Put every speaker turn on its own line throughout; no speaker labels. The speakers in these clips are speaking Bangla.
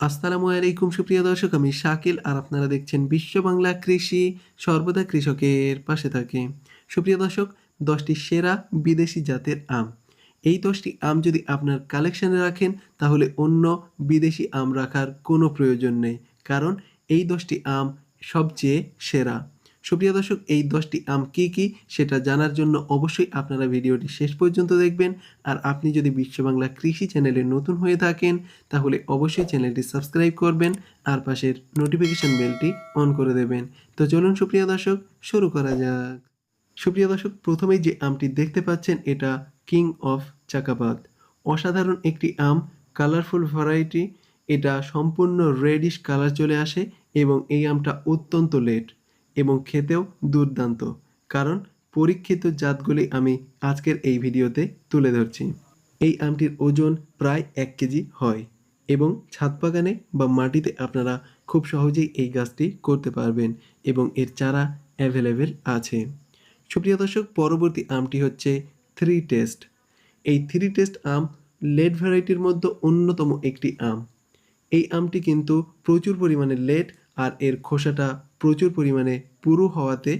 আসসালামু আলাইকুম, সুপ্রিয় দর্শক, আমি শাকিল আর আপনারা দেখছেন বিশ্ব বাংলা কৃষি সর্বদা কৃষকের পাশে থাকে। সুপ্রিয় দর্শক, দশটি সেরা বিদেশি জাতের আম। এই দশটি আম যদি আপনার কালেকশানে রাখেন, তাহলে অন্য বিদেশি আম রাখার কোনো প্রয়োজন নেই। কারণ এই দশটি আম সবচেয়ে সেরা। সুপ্রিয় দর্শক, এই দশটি আম কী কী সেটা জানার জন্য অবশ্যই আপনারা ভিডিওটি শেষ পর্যন্ত দেখবেন। আর আপনি যদি বিশ্ব বাংলা কৃষি চ্যানেলে নতুন হয়ে থাকেন, তাহলে অবশ্যই চ্যানেলটি সাবস্ক্রাইব করবেন আর পাশের নোটিফিকেশন বেলটি অন করে দেবেন। তো চলুন, সুপ্রিয় দর্শক, শুরু করা যাক। সুপ্রিয় দর্শক, প্রথমেই যে আমটি দেখতে পাচ্ছেন, এটা কিং অফ চাকাপাত অসাধারণ একটি আম কালারফুল ভ্যারাইটি এটা সম্পূর্ণ রেডিশ কালার চলে আসে এবং এই আমটা অত্যন্ত লেট। এবং খেতেও দুর্দান্ত। কারণ পরীক্ষিত জাতগুলি আমি আজকের এই ভিডিওতে তুলে ধরছি। এই আমটির ওজন প্রায় এক কেজি হয় এবং ছাদ বাগানে বা মাটিতে আপনারা খুব সহজেই এই গাছটি করতে পারবেন এবং এর চারা অ্যাভেলেবেল আছে। সুপ্রিয় দর্শক, পরবর্তী আমটি হচ্ছে থ্রি টেস্ট এই থ্রি টেস্ট আম লেট ভ্যারাইটির মধ্যে অন্যতম একটি আম। এই আমটি কিন্তু প্রচুর পরিমাণে লেট আর এর খোসাটা প্রচুর পরিমাণে পুরু হওয়াতে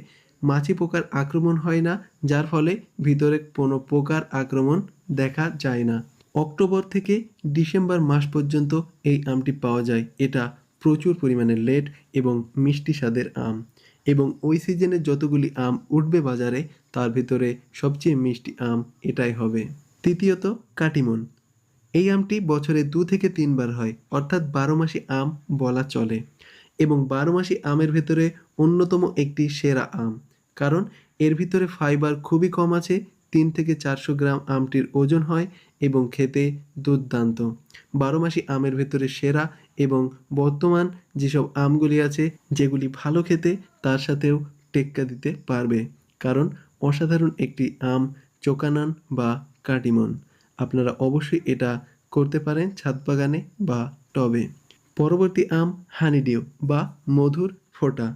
মাছি পোকার আক্রমণ হয় না, যার ফলে ভিতরে কোনো পোকার আক্রমণ দেখা যায় না। অক্টোবর থেকে ডিসেম্বর মাস পর্যন্ত এই আমটি পাওয়া যায়। এটা প্রচুর পরিমাণে লেট এবং মিষ্টি স্বাদের আম এবং ওই সিজনে যতগুলি আম উঠবে বাজারে, তার ভিতরে সবচেয়ে মিষ্টি আম এটাই হবে। তৃতীয়ত, কাটিমন। এই আমটি বছরে দু থেকে তিনবার হয়, অর্থাৎ বারো মাসি আম বলা চলে। এবং বারো মাসি আমের ভেতরে অন্যতম একটি সেরা আম। কারণ এর ভিতরে ফাইবার খুবই কম আছে, তিন থেকে চারশো গ্রাম আমটির ওজন হয় এবং খেতে দুর্দান্ত। বারো মাসি আমের ভেতরে সেরা এবং বর্তমান যেসব আমগুলি আছে, যেগুলি ভালো খেতে, তার সাথেও টেক্কা দিতে পারবে। কারণ অসাধারণ একটি আম, চোকানান বা কাটিমন। আপনারা অবশ্যই এটা করতে পারেন ছাদ বাগানে বা টবে। পরবর্তী আম হানিডিউ বা মধুর ফোটা।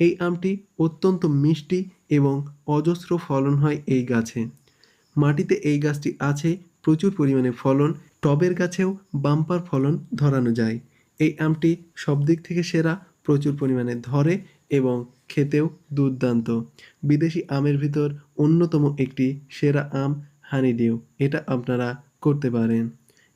এই আমটি অত্যন্ত মিষ্টি এবং অজস্র ফলন হয় এই গাছে। মাটিতে এই গাছটি আছে, প্রচুর পরিমাণে ফলন, টবের গাছেও বাম্পার ফলন ধরানো যায়। এই আমটি সব দিক থেকে সেরা, প্রচুর পরিমাণে ধরে এবং খেতেও দুর্দান্ত। বিদেশি আমের ভিতর অন্যতম একটি সেরা আম হানিডিউ এটা আপনারা করতে পারেন।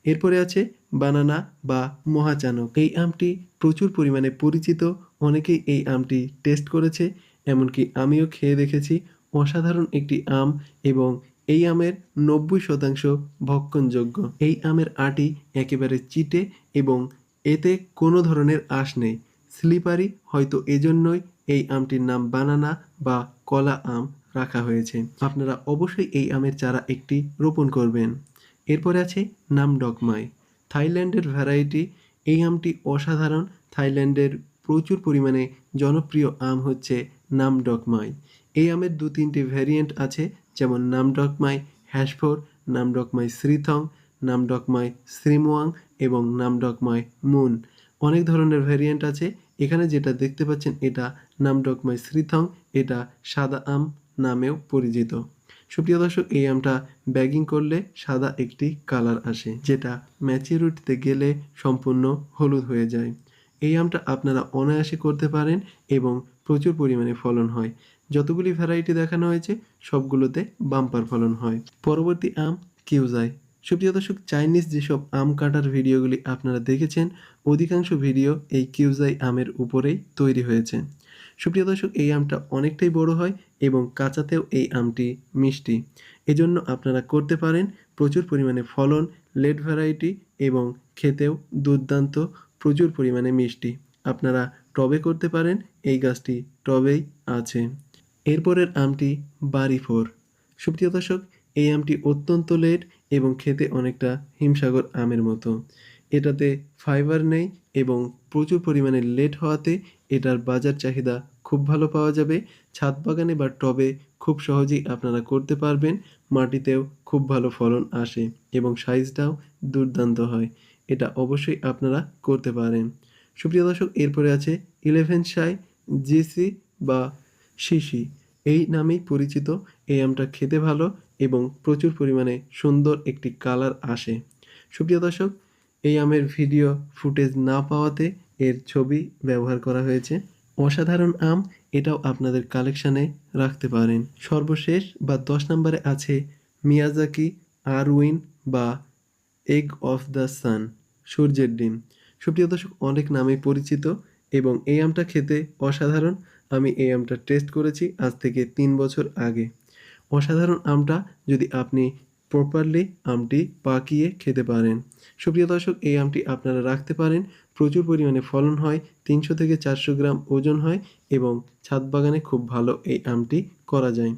এরপরে আছে বানানা বা মহাচানক। এই আমটি প্রচুর পরিমাণে পরিচিত। অনেকেই এই আমটি টেস্ট করেছে, এমনকি আমিও খেয়ে দেখেছি। অসাধারণ একটি আম এবং এই আমের নব্বই শতাংশ ভক্ষণযোগ্য। এই আমের আটি একেবারে চিটে এবং এতে কোনো ধরনের আঁশ নেই। স্লিপারি হয়তো এজন্যই এই আমটির নাম বানানা বা কলা আম রাখা হয়েছে। আপনারা অবশ্যই এই আমের চারা একটি রোপণ করবেন। এরপরে আছে নাম ডকমাই থাইল্যান্ডের ভ্যারাইটি এই আমটি অসাধারণ। থাইল্যান্ডের প্রচুর পরিমাণে জনপ্রিয় আম হচ্ছে নাম ডকমাই এই আমের দু তিনটি ভ্যারিয়েন্ট আছে, যেমন নাম ডকমাই হ্যাশফোর নাম ডকমাই শ্রীথং নাম ডকমাই শ্রীমোয়াং এবং নাম ডকমাই মুন। অনেক ধরনের ভ্যারিয়েন্ট আছে। এখানে যেটা দেখতে পাচ্ছেন এটা নাম ডকমাই শ্রীথং, এটা সাদা আম নামেও পরিচিত। সুপ্রিয় দর্শক, এই আমটা ব্যাগিং করলে সাদা একটি কালার আসে, যেটা ম্যাচিউরিটিতে গেলে সম্পূর্ণ হলুদ হয়ে যায়। এই আমটা আপনারা অনায়াসে করতে পারেন এবং প্রচুর পরিমাণে ফলন হয়। যতগুলি ভ্যারাইটি দেখানো হয়েছে, সবগুলোতে বাম্পার ফলন হয়। পরবর্তী আম কিউজাই সুপ্রিয় দর্শক চাইনিজ যেসব আম কাটার ভিডিওগুলি আপনারা দেখেছেন, অধিকাংশ ভিডিও এই কিউজাই আমের উপরেই তৈরি হয়েছে। সুপ্রিয় দর্শক, এই আমটা অনেকটাই বড় হয় এবং কাঁচাতেও এই আমটি মিষ্টি। এজন্য আপনারা করতে পারেন প্রচুর পরিমাণে ফলন লেট ভ্যারাইটি এবং খেতেও দুর্দান্ত, প্রচুর পরিমাণে মিষ্টি। আপনারা টবে করতে পারেন, এই গাছটি টবেই আছে। এরপরের আমটি বাড়ি ফোর সুপ্রিয় দর্শক, এই আমটি অত্যন্ত লেট এবং খেতে অনেকটা হিমসাগর আমের মতো। এটাতে ফাইবার নেই এবং প্রচুর পরিমাণে লেট হওয়াতে এটার বাজার চাহিদা খুব ভালো পাওয়া যাবে। ছাদ বাগানে বা টবে খুব সহজেই আপনারা করতে পারবেন। মাটিতেও খুব ভালো ফলন আসে এবং সাইজটাও দুর্দান্ত হয়। এটা অবশ্যই আপনারা করতে পারেন। সুপ্রিয় দর্শক, এরপরে আছে ইলেভেন শাই জিসি বা শিশি। এই নামেই পরিচিত, এই আমটা খেতে ভালো এবং প্রচুর পরিমাণে সুন্দর একটি কালার আসে। সুপ্রিয় দর্শক, এই আমের ভিডিও ফুটেজ না পাওয়াতে এর ছবি ব্যবহার করা হয়েছে। অসাধারণ আম এটাও আপনাদের কালেকশানে রাখতে পারেন। সর্বশেষ বা দশ নম্বরে আছে মিয়াজাকি আরউইন বা এগ অফ দ্য সান, সূর্যের ডিম। সুপ্রিয় দর্শক, অনেক নামে পরিচিত এবং এই আমটা খেতে অসাধারণ। আমি এই আমটা টেস্ট করেছি আজ থেকে তিন বছর আগে। অসাধারণ আমটা যদি আপনি প্রপারলি আমটি পাকিয়ে খেতে পারেন। সুপ্রিয় দর্শক, এই আমটি আপনারা রাখতে পারেন। প্রচুর পরিমাণে ফলন হয়, তিনশো থেকে চারশো গ্রাম ওজন হয় এবং ছাদ বাগানে খুব ভালো এই আমটি করা যায়।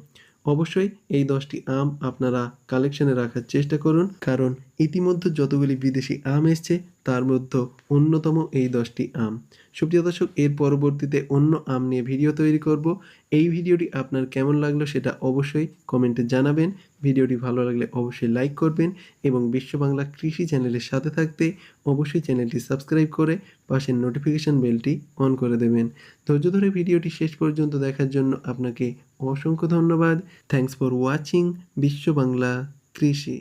অবশ্যই এই দশটি আম আপনারা কালেকশনে রাখার চেষ্টা করুন, কারণ ইতিমধ্যে যতগুলি বিদেশি আম এসছে, তার মধ্যে অন্যতম এই দশটি আম। সুপ্রিয় দর্শক, এর পরবর্তীতে অন্য আম নিয়ে ভিডিও তৈরি করব। এই ভিডিওটি আপনার কেমন লাগল সেটা অবশ্যই কমেন্টে জানাবেন। ভিডিওটি ভালো লাগলে অবশ্যই লাইক করবেন এবং বিশ্ব বাংলা কৃষি চ্যানেলের সাথে থাকতে অবশ্যই চ্যানেলটি সাবস্ক্রাইব করে পাশের নোটিফিকেশান বেলটি অন করে দেবেন। ধৈর্য ধরে ভিডিওটি শেষ পর্যন্ত দেখার জন্য আপনাকে অসংখ্য ধন্যবাদ। থ্যাংকস ফর ওয়াচিং বিশ্ব বাংলা কৃষি।